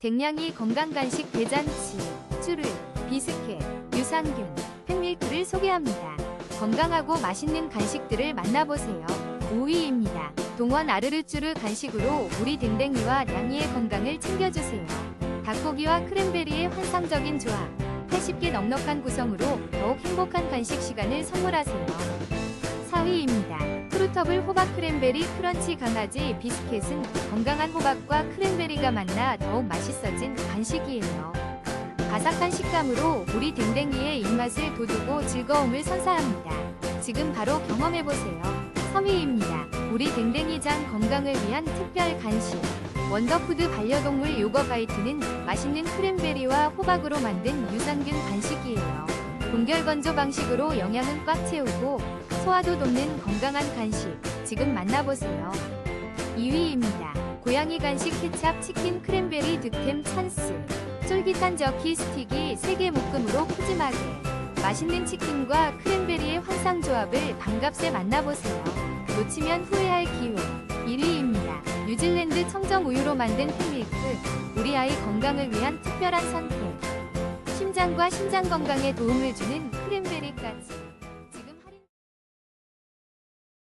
댕냥이 건강간식 대잔치, 쭈르, 비스켓, 유산균, 팬밀크를 소개합니다. 건강하고 맛있는 간식들을 만나보세요. 5위입니다. 동원 아르르 쭈르 간식으로 우리 댕댕이와 냥이의 건강을 챙겨주세요. 닭고기와 크랜베리의 환상적인 조합, 80개 넉넉한 구성으로 더욱 행복한 간식 시간을 선물하세요. 4위입니다. 트루터블 호박 크랜베리 크런치 강아지 비스켓은 건강한 호박과 크랜베리가 만나 더욱 맛있어진 간식이에요. 바삭한 식감으로 우리 댕댕이의 입맛을 돋우고 즐거움을 선사합니다. 지금 바로 경험해보세요. 3위입니다. 우리 댕댕이장 건강을 위한 특별 간식. 원더푸드 반려동물 요거바이트는 맛있는 크랜베리와 호박으로 만든 유산균 간식이에요. 동결 건조 방식으로 영양은 꽉 채우고 소화도 돕는 건강한 간식. 지금 만나보세요. 2위입니다. 고양이 간식 케찹 치킨 크랜베리 득템 찬스. 쫄깃한 저키 스틱이 3개 묶음으로 푸짐하게. 맛있는 치킨과 크랜베리의 환상 조합을 반갑게 만나보세요. 놓치면 후회할 기회. 1위입니다. 뉴질랜드 청정 우유로 만든 팬밀크. 우리 아이 건강을 위한 특별한 선택. 심장과 심장 건강에 도움을 주는 크랜베리까지.